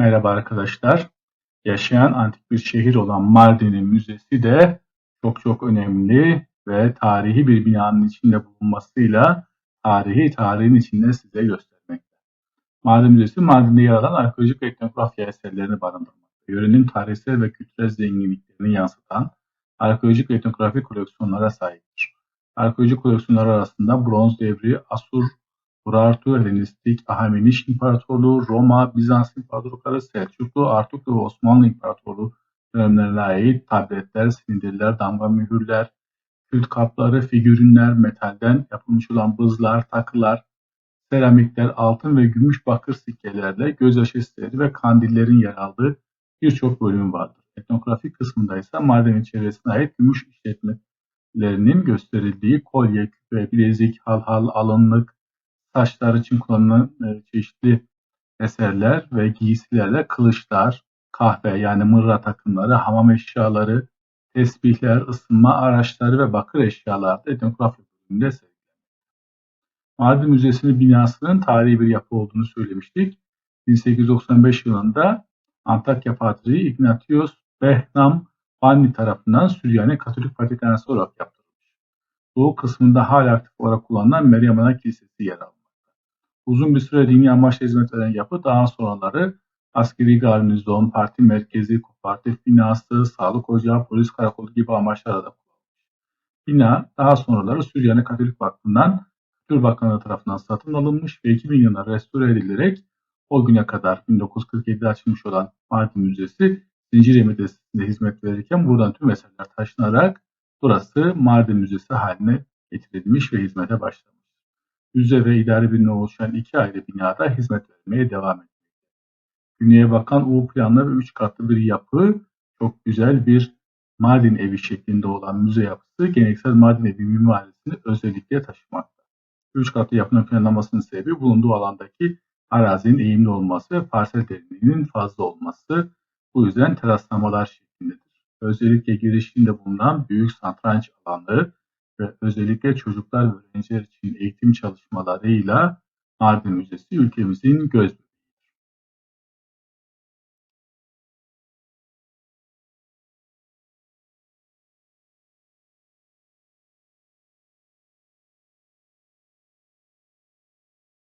Merhaba arkadaşlar. Yaşayan antik bir şehir olan Mardin'in müzesi de çok çok önemli ve tarihi bir binanın içinde bulunmasıyla tarihi tarihin içinde size göstermekte. Mardin Müzesi Mardin'de yer alan arkeolojik ve etnografya eserlerini barındırmakta. Yörenin tarihsel ve kültürel zenginliklerini yansıtan arkeolojik ve etnografik koleksiyonlara sahiptir. Arkeolojik koleksiyonlar arasında Bronz Devri, Asur Urartu, Helenistik, Ahameniş İmparatorluğu, Roma, Bizans İmparatorlukları, Selçuklu, Artuklu ve Osmanlı İmparatorluğu dönemlerine ait tabletler, sindirler, damga mühürler, kült kapları, figürünler, metalden yapılmış olan bızlar, takılar, seramikler, altın ve gümüş bakır sikkelerle gözyaşı eseri ve kandillerin yer aldığı birçok bölüm vardır. Etnografik kısmında ise Mardin'in çevresine ait gümüş işletmelerinin gösterildiği kolye, küpe, bilezik, halhal, alınlık, taşlar için kullanılan e, çeşitli eserler ve giysilerle kılıçlar, kahve yani mırra takımları, hamam eşyaları, tesbihler, ısınma araçları ve bakır eşyaları da etnografi bölümünde sergilenir. Mardin Müzesi'nin binasının tarihi bir yapı olduğunu söylemiştik. 1895 yılında Antakya Patriği Ignatius Behnam Banni tarafından Süryani Katolik Patrikhanesi olarak yaptırılmış. Bu kısmında hala aktif olarak kullanılan Meryem Ana Kilisesi yer alır. Uzun bir süre dini amaçla hizmet veren yapı daha sonraları askeri garnizon, parti merkezi, kooperatif binası, sağlık ocağı, polis karakolu gibi amaçlarla da. Bina daha sonraları Süryani Katolik Vakfı'ndan Kültür Bakanlığı tarafından satın alınmış ve 2000 yılında restore edilerek o güne kadar 1947'de açılmış olan Mardin Müzesi Zincir Medresesi'nde hizmet verirken buradan tüm eserler taşınarak burası Mardin Müzesi haline getirilmiş ve hizmete başlamış müze ve idari bina oluşan iki ayrı binada hizmet vermeye devam etmekte. Güneye bakan U planlı ve üç katlı bir yapı, çok güzel bir Mardin evi şeklinde olan müze yapısı geleneksel Mardin evi mimarisini özellikle taşımakta. Üç katlı yapının planlamasının sebebi bulunduğu alandaki arazinin eğimli olması ve parsel derinliğinin fazla olması. Bu yüzden teraslamalar şeklindedir. Özellikle girişinde bulunan büyük satranç alanı, özellikle çocuklar ve öğrenciler için eğitim çalışmalarıyla Mardin Müzesi ülkemizin göz